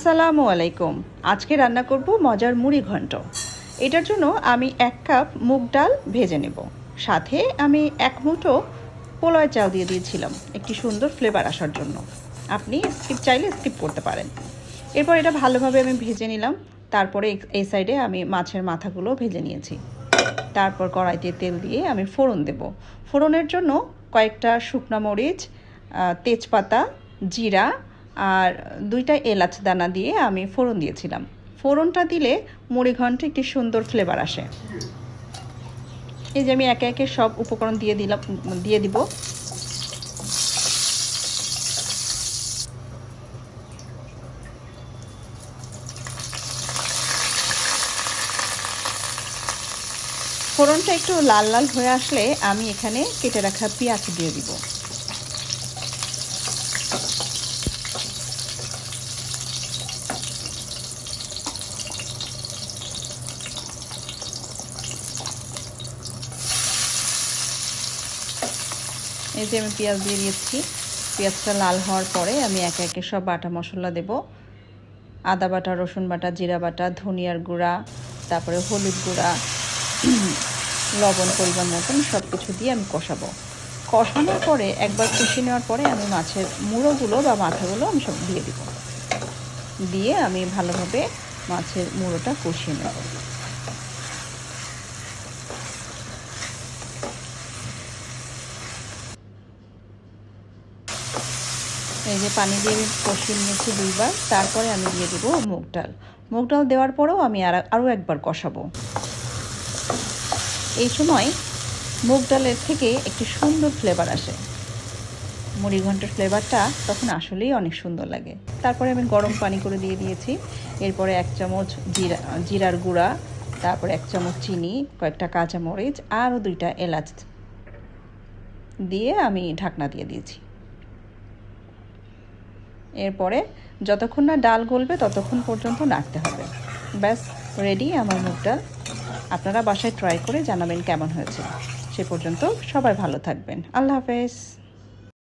আসসালামু আলাইকুম। আজকে রান্না করব মজার মুড়ি ঘন্ট। এটার জন্য আমি এক কাপ মুগ ডাল ভেজে নেব। সাথে আমি এক মুঠো পোলয় চাল দিয়ে দিয়েছিলাম, একটি সুন্দর ফ্লেভার আসার জন্য। আপনি স্কিপ চাইলে স্কিপ করতে পারেন। এরপর এটা ভালোভাবে আমি ভেজে নিলাম। তারপরে এই- সাইডে আমি মাছের মাথাগুলো ভেজে নিয়েছি। তারপর কড়াইতে তেল দিয়ে আমি ফোড়ন দেব। ফোড়নের জন্য কয়েকটা শুকনো মরিচ তেজপাতা, জিরা আর দুইটা এলাচ দানা দিয়ে আমি ফোড়ন দিয়েছিলাম। ফোড়নটা দিলে মুড়ি ঘন্ট একটি সুন্দর ফ্লেভার আসে। এই যে আমি একে একে সব উপকরণ দিয়ে দিলাম, দিয়ে দিব। ফোড়নটা একটু লাল লাল হয়ে আসলে আমি এখানে কেটে রাখা পেঁয়াজ দিয়ে দিব। এই যে আমি পেঁয়াজ দিয়ে দিয়েছি। পেঁয়াজটা লাল হওয়ার পরে আমি একে একে সব বাটা মশলা দেব। আদা বাটা, রসুন বাটা, জিরা বাটা, ধনিয়ার গুঁড়া, তারপরে হলুদ গুঁড়া, লবণ পরিমাণ মতন সব কিছু দিয়ে আমি কষাবো। কষানোর পরে, একবার কষিয়ে নেওয়ার পরে আমি মাছের মুড়োগুলো বা মাথাগুলো আমি সব দিয়ে দিব। দিয়ে আমি ভালোভাবে মাছের মুড়োটা কষিয়ে নেব। এই যে পানি দিয়ে কষিয়ে নিয়েছি দুইবার, তারপরে আমি দিয়ে দেবো মুগ ডাল। মুগ ডাল দেওয়ার পরেও আমি আর আরও একবার কষাবো। এই সময় মুগ ডালের থেকে একটি সুন্দর ফ্লেভার আসে। মুড়ি ঘন্টের ফ্লেভারটা তখন আসলেই অনেক সুন্দর লাগে। তারপরে আমি গরম পানি করে দিয়ে দিয়েছি। এরপরে এক চামচ জিরা, জিরার গুঁড়া, তারপরে এক চামচ চিনি, কয়েকটা কাঁচামরিচ, আরও দুইটা এলাচ দিয়ে আমি ঢাকনা দিয়ে দিয়েছি। এরপরে যতক্ষণ না ডাল গলবে ততক্ষণ পর্যন্ত নাড়তে হবে। ব্যাস রেডি আমার মুগ ডাল আপনারা বাসায় ট্রাই করে জানাবেন কেমন হয়েছে। সে পর্যন্ত সবাই ভালো থাকবেন। আল্লাহ হাফেজ।